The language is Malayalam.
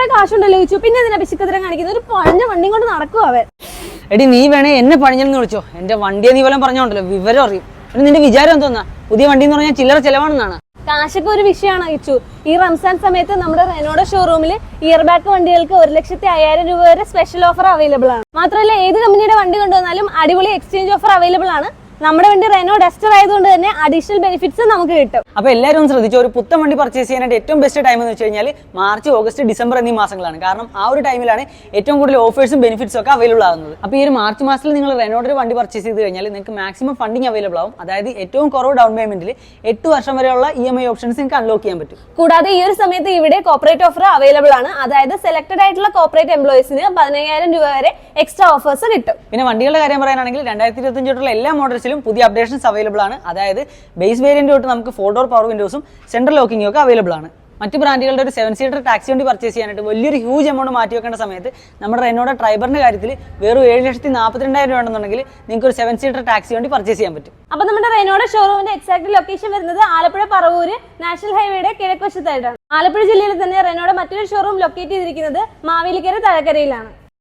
കുറെ കാശുണ്ടല്ലോ ചോദിച്ചു. പിന്നെ ഇതിനെ പിശുക്കത്തിരം കാണിക്കുന്നത്? ഒരു പഴഞ്ഞ വണ്ടി കൊണ്ട് നടക്കും അവൻ. എടി നീ വേണേ എന്നെ പഴഞ്ഞെന്ന് വിളിച്ചോ. എന്റെ വണ്ടിയെ നീ വല്ലതും പറഞ്ഞോണ്ടല്ലോ വിവരം അറിയും. എടി നിന്റെ വിചാരം എന്തോന്നാ? പുതിയ വണ്ടി എന്ന് പറഞ്ഞാൽ ചില്ലറ ചെലവാണെന്നാണ്. കാശൊക്കെ ഒരു വിഷയമാണ് അയച്ചു. ഈ റംസാൻ സമയത്ത് നമ്മുടെ റെനോഡ ഷോറൂമിൽ ഇയർ ബാക്ക് വണ്ടികൾക്ക് ഒരു ലക്ഷത്തി അയ്യായിരം രൂപ വരെ സ്പെഷ്യൽ ഓഫർ അവൈലബിൾ ആണ്. മാത്രമല്ല ഏത് കമ്പനിയുടെ വണ്ടി കൊണ്ടുവന്നാലും അടിപൊളി എക്സ്ചേഞ്ച് ഓഫർ അവൈലബിൾ ആണ്. നമ്മുടെ വണ്ടി റെനോ ഡസ്റ്റർ ആയതുകൊണ്ട് തന്നെ അഡീഷണൽ ബെനിഫിറ്റ്സ് നമുക്ക് കിട്ടും. അപ്പൊ എല്ലാവരും ശ്രദ്ധിച്ചു ഒരു പുത്തൻ വണ്ടി പർച്ചേസ് ചെയ്യാനായിട്ട് ഏറ്റവും ബെസ്റ്റ് ടൈം എന്ന് വെച്ച് കഴിഞ്ഞാൽ മാർച്ച് ഓഗസ്റ്റ് ഡിസംബർ എന്നീ മാസങ്ങളാണ്. കാരണം ആ ഒരു ടൈമിലാണ് ഏറ്റവും കൂടുതൽ ഓഫേഴ്സും ബെനിഫിറ്റ്സും ഒക്കെ അവൈലബിൾ ആകുന്നത് അപ്പോൾ ഈ ഒരു മാർച്ച് മാസത്തിൽ നിങ്ങൾ റെനോയുടെ വണ്ടി പർച്ചേസ് ചെയ്ത് കഴിഞ്ഞാൽ നിങ്ങൾക്ക് മാക്സിമം ഫണ്ടിങ് അവൈലബിൾ ആവും. അതായത് ഏറ്റവും കുറവ് ഡൗൺ പേയ്മെന്റിൽ എട്ട് വർഷം വരെയുള്ള ഇ എം ഐ ഓപ്ഷൻസ് നിങ്ങൾക്ക് അൺലോക്ക് ചെയ്യാൻ പറ്റും. കൂടാതെ ഈ ഒരു സമയത്ത് ഇവിടെ കോപ്പറേറ്റ് ഓഫർ അവൈലബിൾ ആണ്. അതായത് സെലക്ടഡ് ആയിട്ടുള്ള കോപ്പറേറ്റ് എംപ്ലോയീസിന് പതിനയ്യായിരം രൂപ വരെ എക്സ്ട്രാ ഓഫേഴ്സ് കിട്ടും. പിന്നെ വണ്ടികളുടെ കാര്യം പറയാനാണെങ്കിൽ രണ്ടായിരത്തി ഇരുപത്തഞ്ച് തൊട്ടുള്ള എല്ലാ മോഡൽസിലും പുതിയ അപ്ഡേഷൻസ് അവൈലബിൾ ആണ്. അതായത് ബേസ് വേരിയന്റ് തൊട്ട് നമുക്ക് ഫോർ ഡോർ പവർ വിൻഡോസും സെൻട്രൽ ലോക്കിംഗും ഒക്കെ അവൈലബിൾ ആണ്. മറ്റ് ബ്രാൻഡുകളുടെ ഒരു സെവൻ സീറ്റർ ടാക്സി വണ്ടി പർച്ചേസ് ചെയ്യാനായിട്ട് വലിയൊരു ഹ്യൂജ് എമൗണ്ട് മാറ്റി വെക്കേണ്ട സമയത്ത് നമ്മുടെ റെനോയുടെ ഡ്രൈവറിന്റെ കാര്യത്തിൽ വെറും ഏഴ് ലക്ഷത്തി നാൽപ്പത്തിരണ്ടായിരം രൂപ ഉണ്ടെന്നുണ്ടെങ്കിൽ നിങ്ങൾക്ക് ഒരു സെവൻ സീറ്റർ ടാക്സി വണ്ടി പർച്ചേസ് ചെയ്യാൻ പറ്റും. അപ്പൊ നമ്മുടെ റെനോയുടെ ഷോറൂമിന്റെ എക്സാക്ട് ലൊക്കേഷൻ വരുന്നത് ആലപ്പുഴ പറവൂര് നാഷണൽ ഹൈവേയുടെ കിഴക്കുവശത്തായിട്ടാണ് ആലപ്പുഴ ജില്ലയിൽ തന്നെ റെനോയുടെ മറ്റൊരു ഷോറൂം ലൊക്കേറ്റ് ചെയ്തിരിക്കുന്നത് മാവേലിക്കര തഴക്കരയിലാണ്.